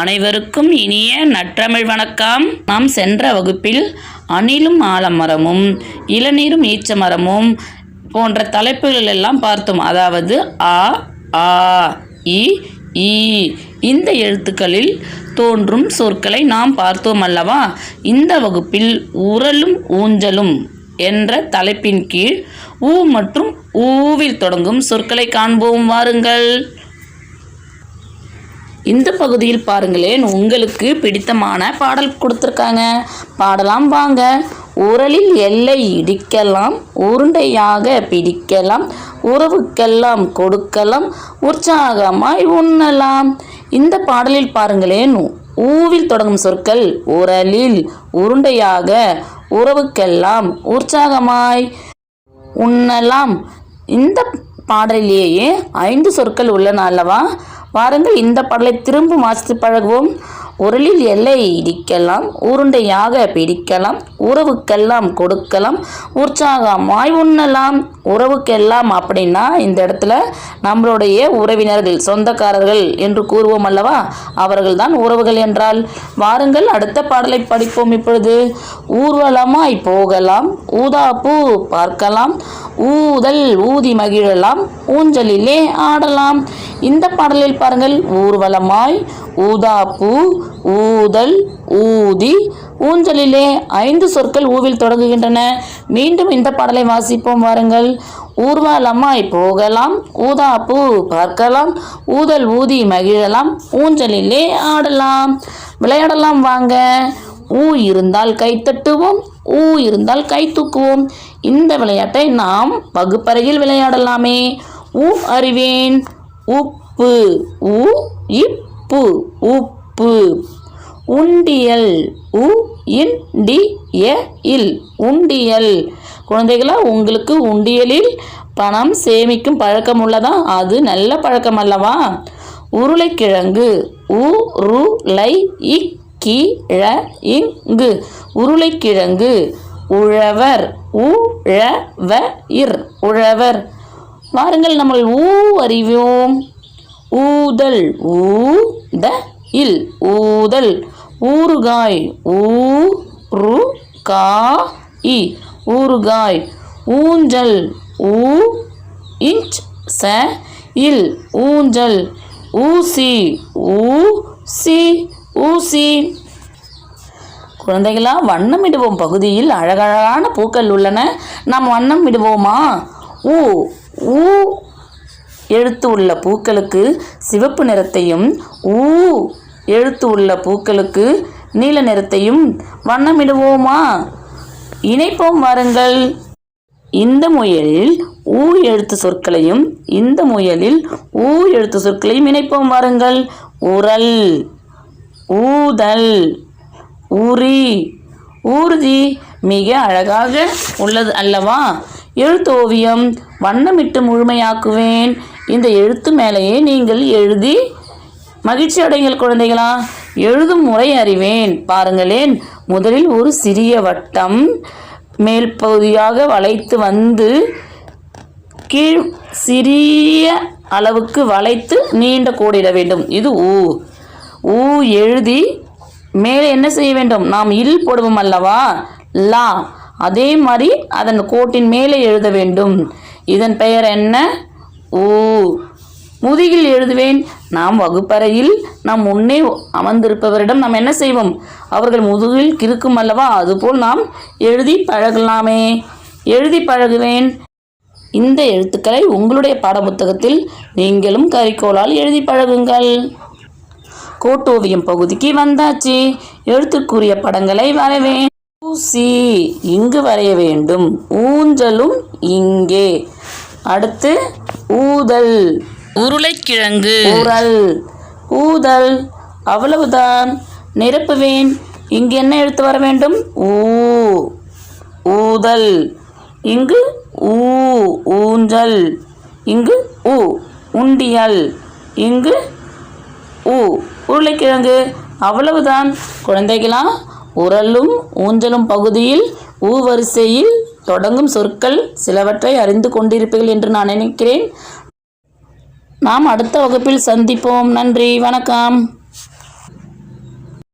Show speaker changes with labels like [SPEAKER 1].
[SPEAKER 1] அனைவருக்கும் இனிய நற்றமிழ் வணக்கம். நாம் சென்ற வகுப்பில் அணிலும் ஆலமரமும் இளநீரும் ஈச்ச மரமும் போன்ற தலைப்புகள் எல்லாம் பார்த்தோம். அதாவது ஆ ஆ இ ஈ. இந்த எழுத்துக்களில் தோன்றும் சொற்களை நாம் பார்த்தோம் அல்லவா? இந்த வகுப்பில் உரலும் ஊஞ்சலும் என்ற தலைப்பின் கீழ் ஊ மற்றும் ஊவில் தொடங்கும் சொற்களை காண்போம். வாருங்கள். இந்த பகுதியில் பாருங்களேன் உங்களுக்கு பிடித்தமான பாடல் கொடுத்துருக்காங்க. பாடலாம் வாங்க. உரலில் எல்லை இடிக்கலாம் உருண்டையாக பிடிக்கலாம் உறவுக்கெல்லாம் கொடுக்கலாம் உற்சாகமாய் உண்ணலாம். இந்த பாடலில் பாருங்களேன் ஊவில் தொடங்கும் சொற்கள் உரலில் உருண்டையாக உறவுக்கெல்லாம் உற்சாகமாய் உண்ணலாம். இந்த பாடலிலேயே ஐந்து சொற்கள் உள்ளன அல்லவா? வாருங்கள் இந்த பாடலை திரும்ப வாசித்து பழகுவோம். உரலில் எல்லை இடிக்கலாம் உருண்டையாக பிடிக்கலாம் உறவுக்கெல்லாம் கொடுக்கலாம் உற்சாகமாய் உண்ணலாம் உறவுக்கெல்லாம் அப்படின்னா இந்த இடத்துல நம்மளுடைய உறவினர்கள் சொந்தக்காரர்கள் என்று கூறுவோம் அல்லவா? அவர்கள்தான் உறவுகள் என்றால். வாருங்கள் அடுத்த பாடலை படிப்போம் இப்பொழுது. ஊர்வலமாய் போகலாம் ஊதாப்பூ பார்க்கலாம் ஊதல் ஊதி மகிழலாம் ஊஞ்சலிலே ஆடலாம். இந்த பாடலில் பாருங்கள். ஊர்வலமாய் ஊதாப்பூ ஊதல் ஊதி ஊஞ்சலிலே ஐந்து சொற்கள் ஊவில் தொடங்குகின்றன. மீண்டும் இந்த பாடலை வாசிப்போம் வாருங்கள். ஊர்வலமாய் போகலாம் ஊதாப்பூ பார்க்கலாம் ஊதல் ஊதி மகிழலாம் ஊஞ்சலிலே ஆடலாம். விளையாடலாம் வாங்க. ஊ இருந்தால் கை தட்டுவோம் ஊ இருந்தால் கை தூக்குவோம். இந்த விளையாட்டை நாம் வகுப்பறையில் விளையாடலாமே. ஊ அறிவேன். உப்பு உ இப்பு உப்பு. உண்டியல் உ இன் டி எ இல். உண்டியல். குழந்தைகளா உங்களுக்கு உண்டியலில் பணம் சேமிக்கும் பழக்கம் உள்ளதா? அது நல்ல பழக்கம் அல்லவா? உருளைக்கிழங்கு. உ ரு லை இக் கி ழ இங்கு உருளைக்கிழங்கு. உழவர். உ ழ வ இர் உழவர். வாருங்கள் நம்ம ஊ அறிவோம். ஊதல் ஊ த இல். ஊதல் ஊறுகாய் ஊ கா இ. ஊறுகாய் ஊஞ்சல் ஊ இன்ச் ச இல். ஊஞ்சல் ஊசி ஊ சி ஊசி. குழந்தைகளா வண்ணமிடுவோம் பகுதியில் அழகழகான பூக்கள் உள்ளன. நாம் வண்ணம் விடுவோமா ஊ ஊ எழுத்து உள்ள பூக்களுக்கு சிவப்பு நிறத்தையும் ஊ எழுத்து உள்ள பூக்களுக்கு நீல நிறத்தையும் வண்ணமிடுவோமா? இணைப்போம் வாருங்கள். இந்த முயலில் ஊ எழுத்து சொற்களையும் இந்த முயலில் ஊ எழுத்து சொற்களையும் இணைப்போம் வாருங்கள். உரல் ஊதல் உரி ஊர்தி மிக அழகாக உள்ளது அல்லவா? எழுத்து ஓவியம் வண்ணமிட்டு முழுமையாக்குவேன். இந்த எழுத்து மேலேயே நீங்கள் எழுதி மகிழ்ச்சி அடைங்கள் குழந்தைகளா. எழுதும் முறை அறிவேன். பாருங்களேன் முதலில் ஒரு சிறிய வட்டம் மேல் பகுதியாக வளைத்து வந்து கீழ் சிறிய அளவுக்கு வளைத்து நீண்ட கோடிட வேண்டும். இது ஊ. ஊ எழுதி மேலே என்ன செய்ய வேண்டும்? நாம் இல் போடுவோம் அல்லவா? லா. அதே மாதிரி அதன் கோட்டின் மேலே எழுத வேண்டும். இதன் பெயர் என்ன? ஊ. முதுகில் எழுதுவேன் நாம் வகுப்பறையில் நாம் முன்னே அமர்ந்திருப்பவரிடம் நாம் என்ன செய்வோம்? அவர்கள் முதுகில் கிறுக்கும் அல்லவா? அதுபோல் நாம் எழுதி பழகலாமே. எழுதி பழகுவேன். இந்த எழுத்துக்களை உங்களுடைய பாடப்புத்தகத்தில் நீங்களும் கரிக்கோளால் எழுதி பழகுங்கள். கோட்டோவியம் பகுதிக்கு வந்தாச்சு. எழுத்துக்குரிய படங்களை வரைவேன். ஊசி இங்கு வரைய வேண்டும். ஊஞ்சலும் இங்கே. அடுத்து ஊதல். உருளைக்கிழங்கு. உரல் ஊதல். அவ்வளவுதான். நிரப்புவேன். இங்கு என்ன எழுத்து வர வேண்டும்? ஊ. ஊதல். இங்கு ஊ. ஊஞ்சல். இங்கு ஊ. உண்டியல். இங்கு ஊ. உருளைக்கிழங்கு. அவ்வளவுதான். குழந்தைகளா உரலும் ஊஞ்சலும் பகுதியில் ஊ வரிசையில் தொடங்கும் சொற்கள் சிலவற்றை அறிந்து கொண்டிருப்பீர்கள் என்று நான் நினைக்கிறேன். நாம் அடுத்த வகுப்பில் சந்திப்போம். நன்றி. வணக்கம்.